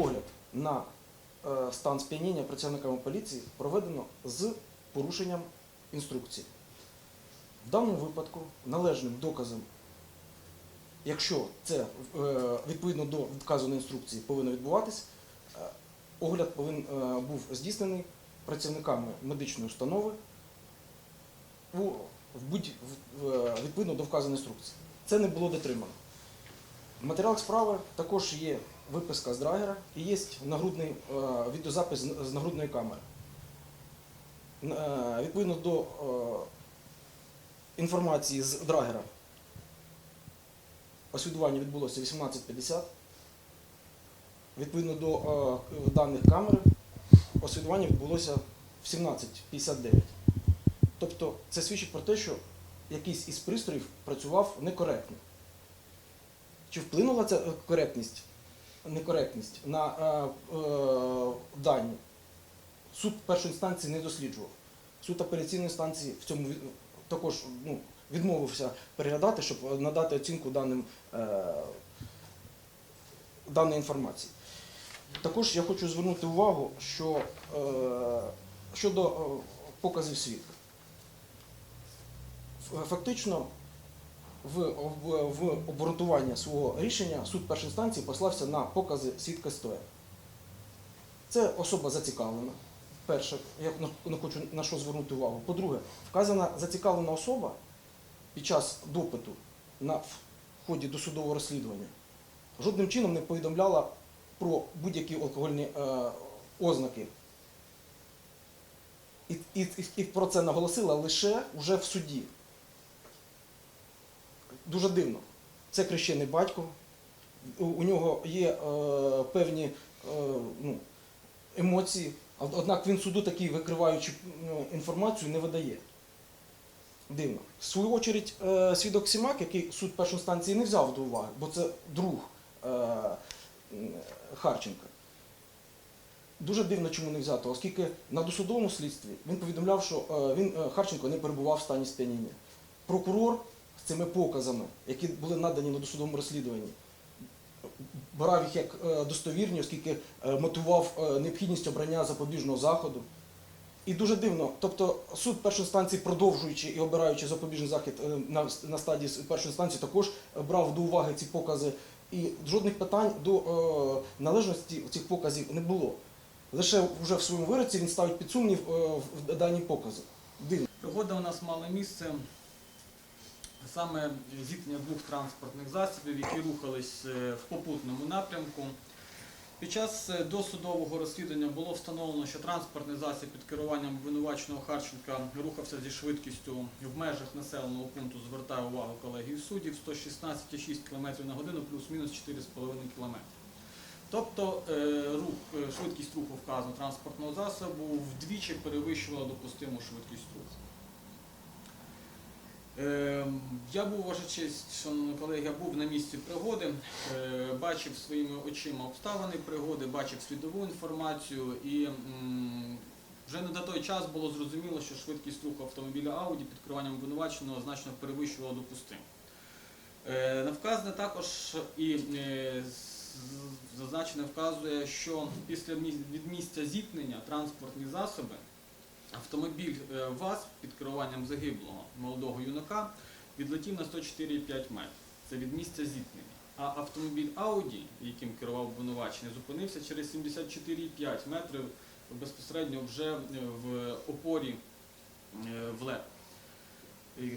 огляд на е, стан сп'яніння працівниками поліції проведено з порушенням інструкції. В даному випадку належним доказом, якщо це е, відповідно до вказаної інструкції повинно відбуватись, е, огляд повинен був здійснений працівниками медичної установи у, відповідно до вказаної інструкції. Це не було дотримано. В матеріалах справи також є виписка з драгера і є нагрудний е, відеозапис з нагрудної камери. Е, Відповідно до е, інформації з драгера, освідування відбулося 18.50. Відповідно до даних камери, освідування відбулося в 17.59. Тобто це свідчить про те, що якийсь із пристроїв працював некоректно. Чи вплинула ця коректність, некоректність на е, е, дані? Суд першої інстанції не досліджував. Суд апеляційної інстанції в цьому також ну, відмовився переглядати, щоб надати оцінку даним, е, даної інформації. Також я хочу звернути увагу, що е, щодо е, показів свідка. Фактично, в, в, в обґрунтування свого рішення суд першої інстанції послався на покази свідка стоя. Це особа зацікавлена. Перше, я не хочу на що звернути увагу. По-друге, вказана зацікавлена особа під час допиту на ході досудового розслідування жодним чином не повідомляла про будь-які алкогольні е, ознаки. І, і, і про це наголосила лише вже в суді. Дуже дивно. Це хрещений батько. У, нього є е, певні е, ну, емоції, однак він суду такий викриваючи ну, інформацію не видає. Дивно. В свою очередь, е, свідок Сімак, який суд першої інстанції не взяв до уваги, бо це друг е, Харченка. Дуже дивно, чому не взято, оскільки на досудовому слідстві він повідомляв, що е, він е, Харченко не перебував в стані сп'яніння. Прокурор цими показами, які були надані на досудовому розслідуванні, брав їх як е, достовірні, оскільки е, мотивував е, необхідність обрання запобіжного заходу. І дуже дивно, тобто суд першої інстанції, продовжуючи і обираючи запобіжний захід на, на стадії першої інстанції, також брав до уваги ці покази. І жодних питань до е, належності цих показів не було. Лише вже в своєму вироці він ставить під сумнів е, в дані покази. Дивно. Пригода у нас мала місце саме зіткнення двох транспортних засобів, які рухались е, в попутному напрямку. Під час е, досудового розслідування було встановлено, що транспортний засіб під керуванням обвинуваченого Харченка рухався зі швидкістю в межах населеного пункту, звертаю увагу колегії суддів, 116,6 км на годину плюс-мінус 4,5 км. Тобто е, рух, швидкість руху вказаного транспортного засобу вдвічі перевищувала допустиму швидкість руху. Е, Я був, ваша честь, шановні колеги, я був на місці пригоди, е, бачив своїми очима обставини пригоди, бачив слідову інформацію і вже не до той час було зрозуміло, що швидкість руху автомобіля Ауді під керуванням обвинуваченого значно перевищувала допустиму. Е, На вказане також і е, зазначене вказує, що після від місця зіткнення транспортні засоби автомобіль ВАЗ під керуванням загиблого молодого юнака відлетів на 104,5 метрів. Це від місця зіткнення. А автомобіль Ауді, яким керував обвинувачений, зупинився через 74,5 метрів безпосередньо вже е, в опорі е, в ЛЕП.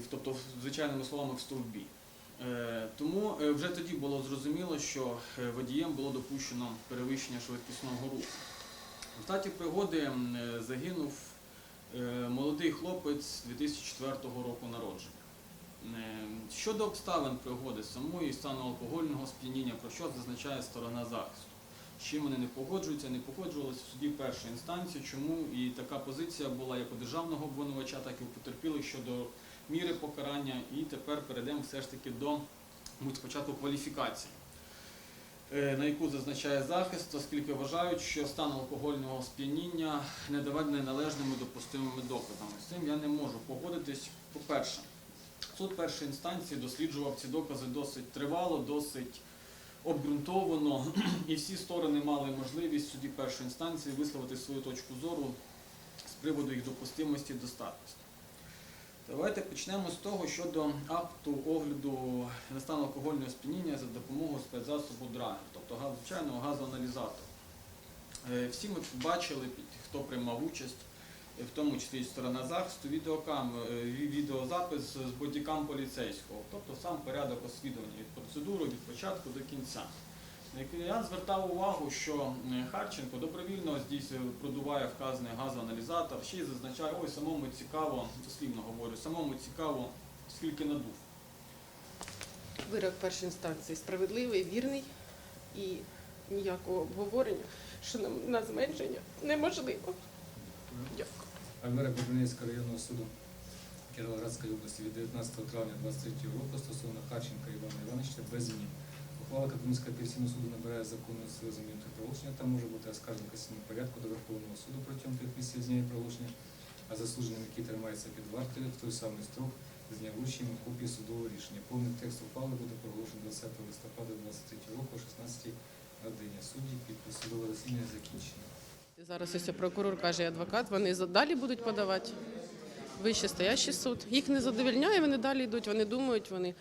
Тобто, звичайними словами, в стовбі. Е, Тому вже тоді було зрозуміло, що водієм було допущено перевищення швидкісного руху. В статі пригоди загинув молодий хлопець 2004 року народження. Е, Щодо обставин пригоди самої стану алкогольного сп'яніння, про що зазначає сторона захисту. З чим вони не погоджуються, не погоджувалися в суді першої інстанції, чому і така позиція була як у державного обвинувача, так і у потерпілих щодо міри покарання. І тепер перейдемо все ж таки до спочатку кваліфікації, е, на яку зазначає захист, оскільки вважають, що стан алкогольного сп'яніння не доведений належними допустимими доказами. З цим я не можу погодитись. По-перше, суд першої інстанції досліджував ці докази досить тривало, досить обґрунтовано, і всі сторони мали можливість в суді першої інстанції висловити свою точку зору з приводу їх допустимості і достатності. Давайте почнемо з того щодо акту огляду на стан алкогольного сп'яніння за допомогою спецзасобу драгер, тобто звичайного газоаналізатору. Е, Всі ми бачили, хто приймав участь, в тому числі сторона захисту, відеокам, е, відеозапис з бодікам поліцейського, тобто сам порядок освідування від процедури від початку до кінця. Я звертав увагу, що е, Харченко добровільно продуває вказаний газоаналізатор, ще й зазначає, ой, самому цікаво, дослівно говорю, самому цікаво, скільки надув. Вирок першої інстанції справедливий, вірний і ніякого обговорення, що на зменшення неможливо. Дякую. Альмера Бобринецького районного суду Кіровоградської області від 19 травня 23 року стосовно Харченка Івана Івановича без змін. Ухвала Катунського апеляційного суду набирає законної сили замін та проголошення та може бути оскаржена касаційним порядку до Верховного суду протягом трьох місяців з дня її проголошення, а засудженим, який тримається під вартою в той самий строк з дня вручення копії судового рішення. Повний текст ухвали буде проголошений 20 листопада 23 року о 16 годині. Судді підпис судове засідання закінчено. Зараз ось прокурор каже, адвокат, вони далі будуть подавати. Вище стоящий суд. Їх не задовільняє, вони далі йдуть, вони думають, вони,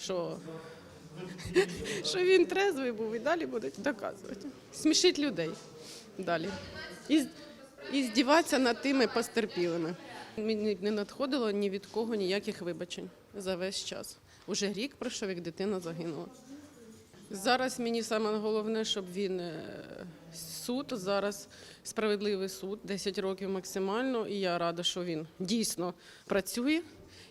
що, що він трезвий був і далі будуть доказувати. Смішить людей далі. І, і здіватися над тими постерпілими. Мені не надходило ні від кого ніяких вибачень за весь час. Уже рік пройшов, як дитина загинула. Зараз мені саме головне, щоб він е, суд зараз справедливий суд, 10 років максимально, і я рада, що він дійсно працює.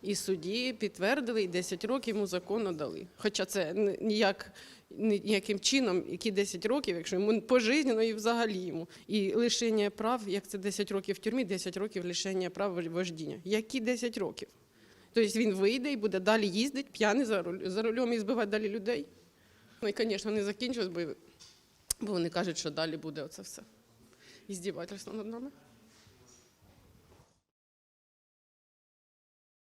І судді підтвердили, і 10 років йому законно дали. Хоча це ніяк ніяким чином, які 10 років, якщо йому пожизненно і взагалі йому. І лишення прав, як це 10 років в тюрмі, 10 років лишення прав вождіння. Які 10 років? Тобто він вийде і буде далі їздити, п'яний за рулем і збивати далі людей. Ну і, звісно, не закінчилось, бо, вони кажуть, що далі буде оце все. І здівательство над нами.